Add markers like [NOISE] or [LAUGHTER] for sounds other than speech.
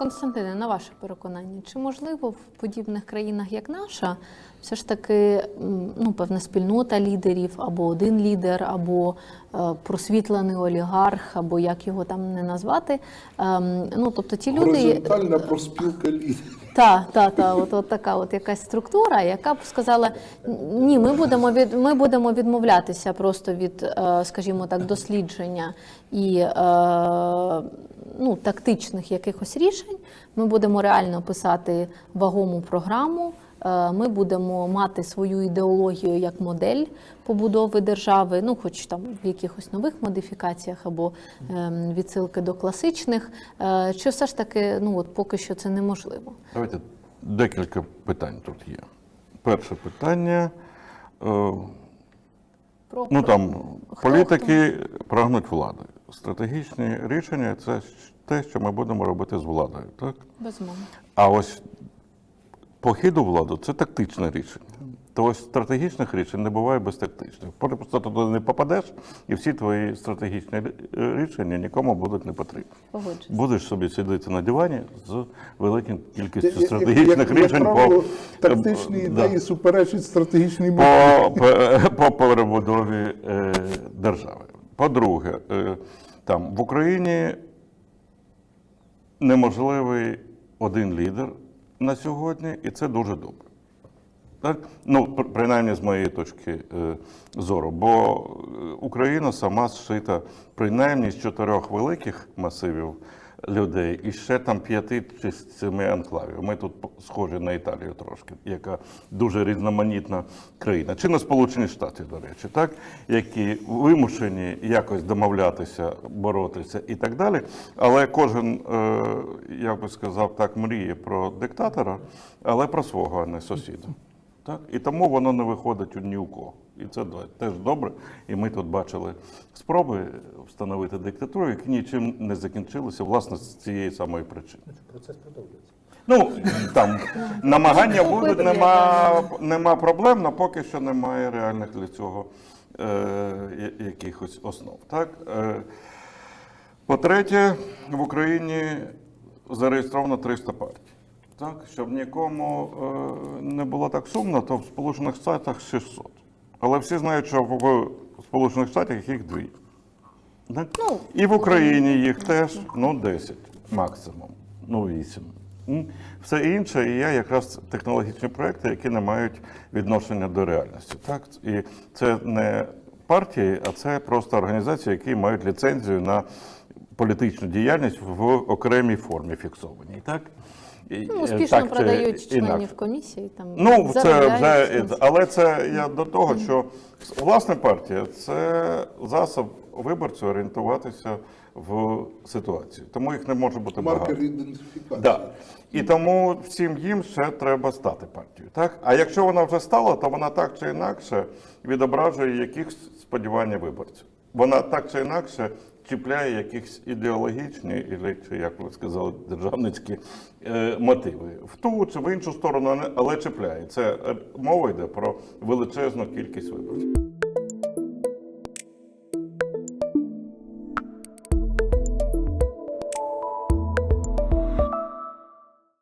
Константине, на ваше переконання, чи можливо в подібних країнах, як наша, все ж таки ну, певна спільнота лідерів, або один лідер, або е, просвітлений олігарх, або як його там не назвати? Ем, ну, тобто ті люди. Горизонтальна проспілка лідерів. Та, та, та, от, от така от якась структура, яка б сказала: ні, ми будемо від ми будемо відмовлятися просто від, е, скажімо так, дослідження і е, ну, тактичних якихось рішень. Ми будемо реально писати вагому програму. е, Ми будемо мати свою ідеологію як модель побудови держави, ну хоч там в якихось нових модифікаціях або ем, відсилки до класичних. Е, Чи все ж таки, ну от поки що це неможливо? Давайте декілька питань тут є. Перше питання. е, Про, Ну там Хто політики прагнуть влади. Стратегічні рішення це те, що ми будемо робити з владою. Так? Безумовно. А ось похід у владу це тактичне рішення. То ось стратегічних рішень не буває без тактичних. Просто туди не попадеш, і всі твої стратегічні рішення нікому будуть не потрібні. Погоджуюсь. Будеш собі сидіти на дивані з великою кількістю стратегічних як- як рішень правило, по тактичні е, ідеї суперечать стратегічній по, по, [LAUGHS] по перебудові е, держави. По-друге, е, там в Україні неможливий один лідер на сьогодні, і це дуже добре. Так? Ну, принаймні з моєї точки е, зору. Бо е, Україна сама зшита принаймні з чотирьох великих масивів людей і ще там п'яти чи семи анклавів. Ми тут схожі на Італію трошки, яка дуже різноманітна країна. Чи на Сполучені Штати, до речі, так? які вимушені якось домовлятися, боротися і так далі. Але кожен, е, я би сказав так, мріє про диктатора, але про свого, а не сусіда. Так? І тому воно не виходить ні у кого. І це теж добре. І ми тут бачили спроби встановити диктатуру, які нічим не закінчилися, власне, з цієї самої причини. Процес продовжується. Ну, там намагання будуть, нема, нема проблем, але поки що немає реальних для цього е, якихось основ. Так? Е, по-третє, в Україні зареєстровано 300 партій. Так, щоб нікому е, не було так сумно, то в Сполучених Штатах 600. Але всі знають, що в Сполучених Штатах їх дві. Так? Ну, І в Україні їх теж ну, 10 максимум, ну 8. Все інше і є якраз технологічні проекти, які не мають відношення до реальності. Так? І це не партії, а це просто організації, які мають ліцензію на політичну діяльність в окремій формі фіксованій. Так? Ну, е, успішно так чи продають інакше. членів комісії. Там Ну, це вже, але це я до того, що власне партія це засоб виборцю орієнтуватися в ситуації. Тому їх не може бути Маркер багато. ідентифікації. Да. І тому всім їм ще треба стати партією. Так? А якщо вона вже стала, то вона так чи інакше відображує якісь сподівання виборців. Вона так чи інакше чіпляє якісь ідеологічні, і чи як ви сказали, державницькі е, мотиви в ту чи в іншу сторону, але чіпляє. Це е, мова йде про величезну кількість виборців.